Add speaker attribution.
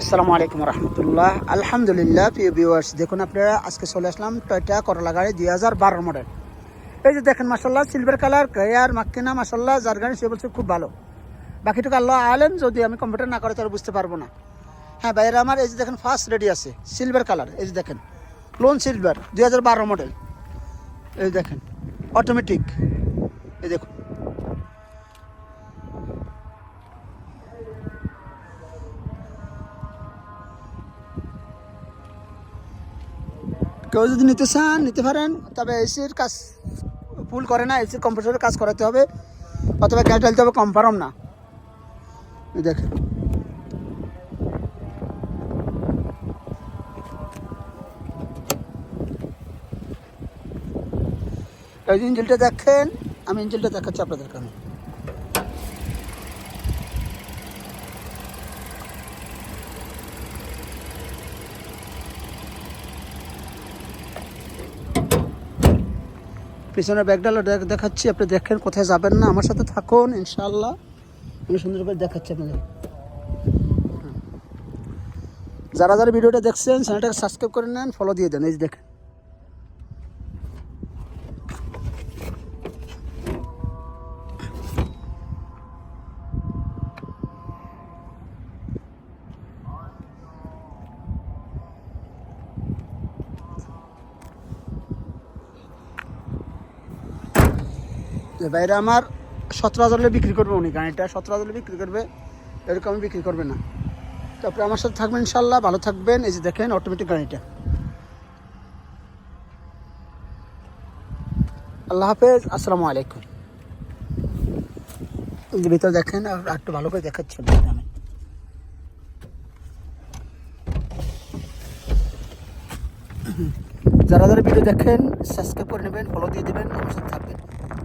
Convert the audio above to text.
Speaker 1: আসসালামু আলাইকুম রহমতুল্লাহ। আলহামদুলিল্লাহ, প্রিয় ভিউয়ার্স দেখুন আপনারা, আজকে চলে আসলাম টয়টা করলা গাড়ি দুই হাজার বারো মডেল এই যে দেখেন মাসাল্লাহ সিলভার কালার কেয়ার মাক্কিনা মাসাল্লাহ যার গাড়ি সে বলছে খুব ভালো। বাকিটুকু আল্লাহ আলেন যদি আমি কম্পিউটার না করে, তাহলে বুঝতে পারব না। হ্যাঁ বাইরে আমার এই যে দেখেন ফার্স্ট রেডি আছে সিলভার কালার এই যে দেখেন লোন সিলভার দুই হাজার বারো মডেল এই দেখেন অটোমেটিক এই দেখুন কেউ যদি নিতে চান, নিতে পারেন, তবে এসির কাজ ফুল করে না এসির কম্পিউটারের কাজ করাতে হবে, অথবা গ্যাস ঢালতে হবে কনফার্ম না। দেখেন। এই ইঞ্জিলটা দেখেন, আমি ইঞ্জিলটা দেখাচ্ছি আপনাদের কাছে। পিছনের ব্যাগডালও দেখাচ্ছি, আপনি দেখেন কোথায় যাবেন না। আমার সাথে থাকুন ইনশাল্লাহ আমি সুন্দরভাবে দেখাচ্ছি আপনাদের। যারা যারা ভিডিওটা দেখছেন, চ্যানেলটাকে সাবস্ক্রাইব করে নেন ফলো দিয়ে দেন। এই দেখেন। যে বাইরে আমার সতেরো হাজার বিক্রি করবে উনি গাড়িটা সতেরো হাজার বিক্রি করবে, এরকম বিক্রি করবে না। তারপরে আমার সাথে থাকবেন ইনশাল্লাহ ভালো থাকবেন। এই যে দেখেন অটোমেটিক গাড়িটা আল্লাহ হাফেজ, আসসালামু আলাইকুম। ভিতরে দেখেন, আর একটু ভালো করে দেখাচ্ছি আপনাদের আমি যারা যারা ভিডিও দেখেন সাবস্ক্রাইব করে নেবেন ফলো দিয়ে দেবেন, আমার সাথে থাকবেন।